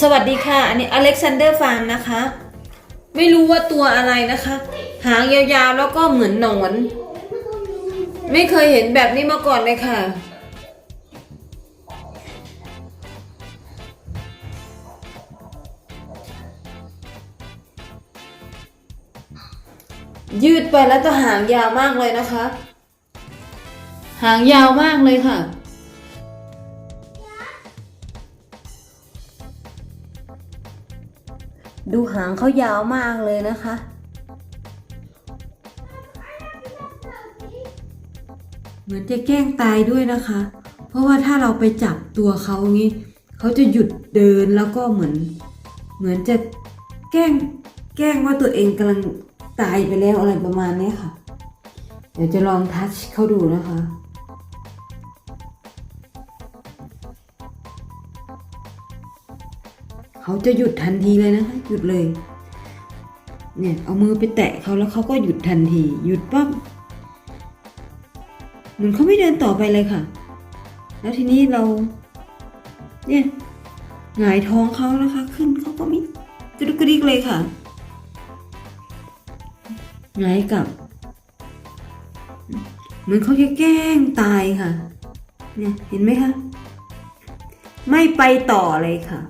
สวัสดีค่ะ อันนี้อเล็กซานเดอร์ฟาร์มนะคะ ไม่รู้ว่าตัวอะไรนะคะ หางยาวๆแล้วก็เหมือนหนอน ไม่เคยเห็นแบบนี้มาก่อนเลยค่ะ ยืดไปแล้วก็หางยาวมากเลยนะคะ หางยาวมากเลยค่ะ ดูหางเขายาวมากเลยนะคะ เหมือนจะแกล้งตายด้วยนะคะ เพราะว่าถ้าเราไปจับตัวเขาอย่างนี้เขาจะหยุดเดินแล้วก็เหมือน เหมือนจะแกล้งแกล้งว่าตัวเองกำลังตายไปแล้วอะไรประมาณนี้ค่ะ เดี๋ยวจะลองทัชเขาดูนะคะ เขาจะหยุดทันทีเลยนะคะ หยุดเลย เนี่ย เอามือไปแตะเขาแล้วเขาก็หยุดทันที หยุดปั๊บเหมือนเขาไม่เดินต่อไปเลยค่ะ แล้วทีนี้เรา เนี่ยหงายท้องเขานะคะ ขึ้นเขาก็ไม่กระดุกกระดิกเลยค่ะหงายกลับ เหมือนเขาจะแกล้งตายค่ะ เนี่ยเห็นไหมคะ ไม่ไปต่อเลยค่ะ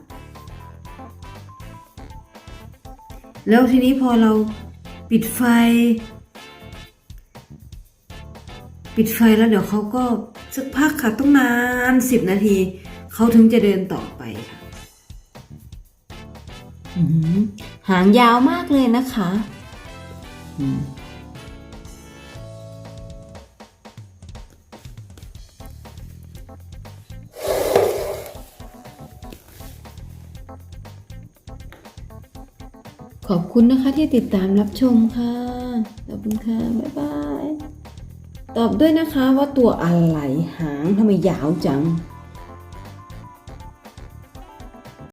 แล้วทีนี้พอเราปิดไฟ ปิดไฟแล้วเดี๋ยวเขาก็สักพักค่ะต้องนานสิบนาที เขาถึงจะเดินต่อไปค่ะอื้อหือหางยาวมากเลยนะคะ ขอบคุณนะคะที่ติดตามรับชมค่ะ ขอบคุณค่ะ บ๊ายบาย ตอบด้วยนะคะว่าตัวอะไรหางทำไมยาวจัง